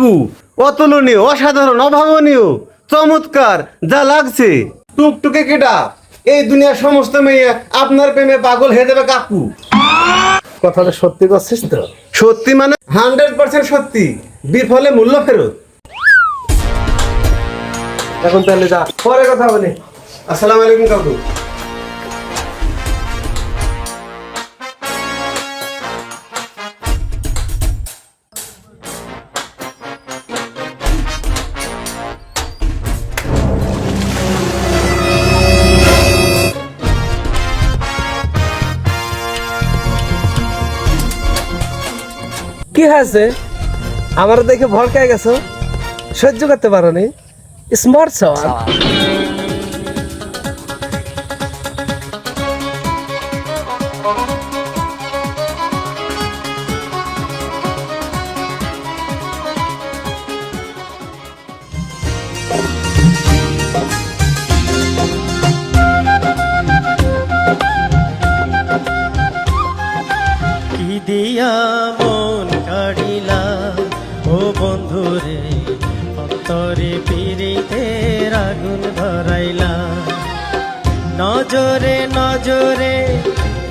কাকু অতুলনীয় অসাধারণ অভাবনীয় চমৎকার যা লাগছে। টুকটুকে কেটা এই দুনিয়ার সমস্ত মেয়ে আপনার প্রেমে পাগল হয়ে যাবে কাকু। কথাটা সত্যি করছিস তো? সত্যি মানে? হান্ড্রেড পার্সেন্ট সত্যি। বিফলে মূল্য ফেরত। এখন তাহলে যা পরে কথা বলি আসসালামু আলাইকুম কাকু। কি হয়েছে? আমার দেখে ভড়কায় গেছো? সহ্য করতে পারো নি স্মার্ট সওয়াল। দিয়া কাড়িলা ও বন্ধুরে অন্তরে পিড়িতে আগুন ধরাইলা। নজরে নজরে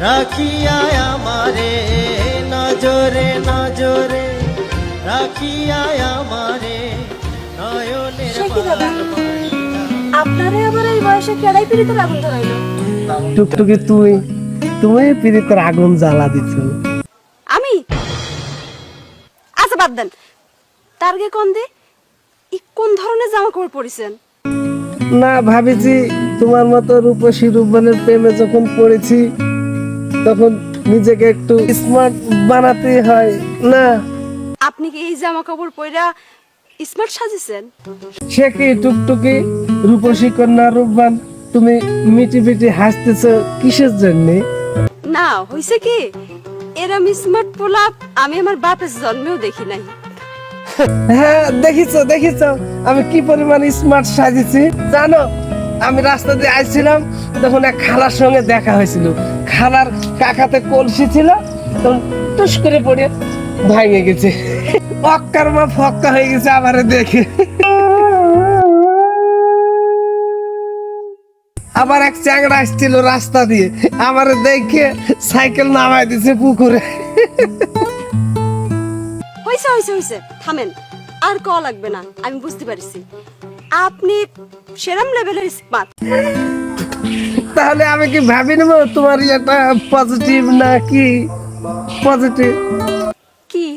রাখিয়া আমারে নজরে নজরে রাখিয়া আমারে নয়নের। আপনারে আবার এই বয়সে কেডাই পিড়িতে আগুন ধরাইলো? টুকটুকি তুই তুমি পিড়িতের আগুন জ্বালা দিছ। বাদ দেন। তার গে কোন দে? ই কোন ধরনের জামা কাপড় পরিছেন? না ভাবিছি তোমার মতো রূপসী রূপবানের প্রেমে যখন পড়েছি তখন নিজেকে একটু স্মার্ট বানাতে হয় না? আপনি কি এই জামা কাপড় পইরা স্মার্ট সাজিছেন? সে কি টুকটুকি রূপসী কন্যা রূপবান তুমি মিটি মিটি হাসতেছ কিসের জন্যে? না হইছে কি? এরম স্মার্ট পোলা আমি আমার বাপের জন্মেও দেখি নাই। হ্যাঁ দেখিছ দেখিছ। আমি কি পরিমাণ স্মার্ট সাজিছি? জানো, আমি রাস্তা দিয়ে আসছিলাম তখন এক খালার সঙ্গে দেখা হয়েছিল। খালার কাকাতে কলসি ছিল, তখন টুস করে পড়ে ভাঙে গেছে। অক্কার মা ফক্কা হয়ে গেছে আবার দেখে। আবার এক চ্যাংড়া আসছিল রাস্তা দিয়ে। আমারে দেখে সাইকেল নামাই দিছে পুকুরে। হইছে হইছে হইছে। থামেন। আর ক লাগবে না আমি বুঝতে পারছি। আপনি সেরাম লেভেলের স্মার্ট তাহলে আমি কি ভাবি নেব তোমার এটা পজিটিভ না কি? পজিটিভ কি?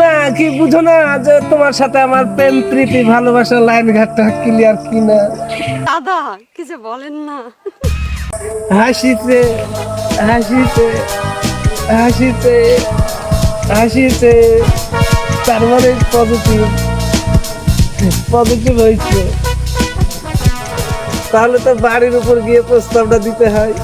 না কি বুঝো না যে তোমার সাথে আমার প্রেম প্রীতি ভালোবাসা লাইন ঘাটটা ক্লিয়ার কি না দাদা কিছু বলেন না। হাসিতে হাসিতে হাসিতে হাসিতে তারপরে মানে পজিটিভ পজিটিভ হয়েছে। তাহলে তো বাড়ির উপর গিয়ে প্রস্তাবটা দিতে হয়।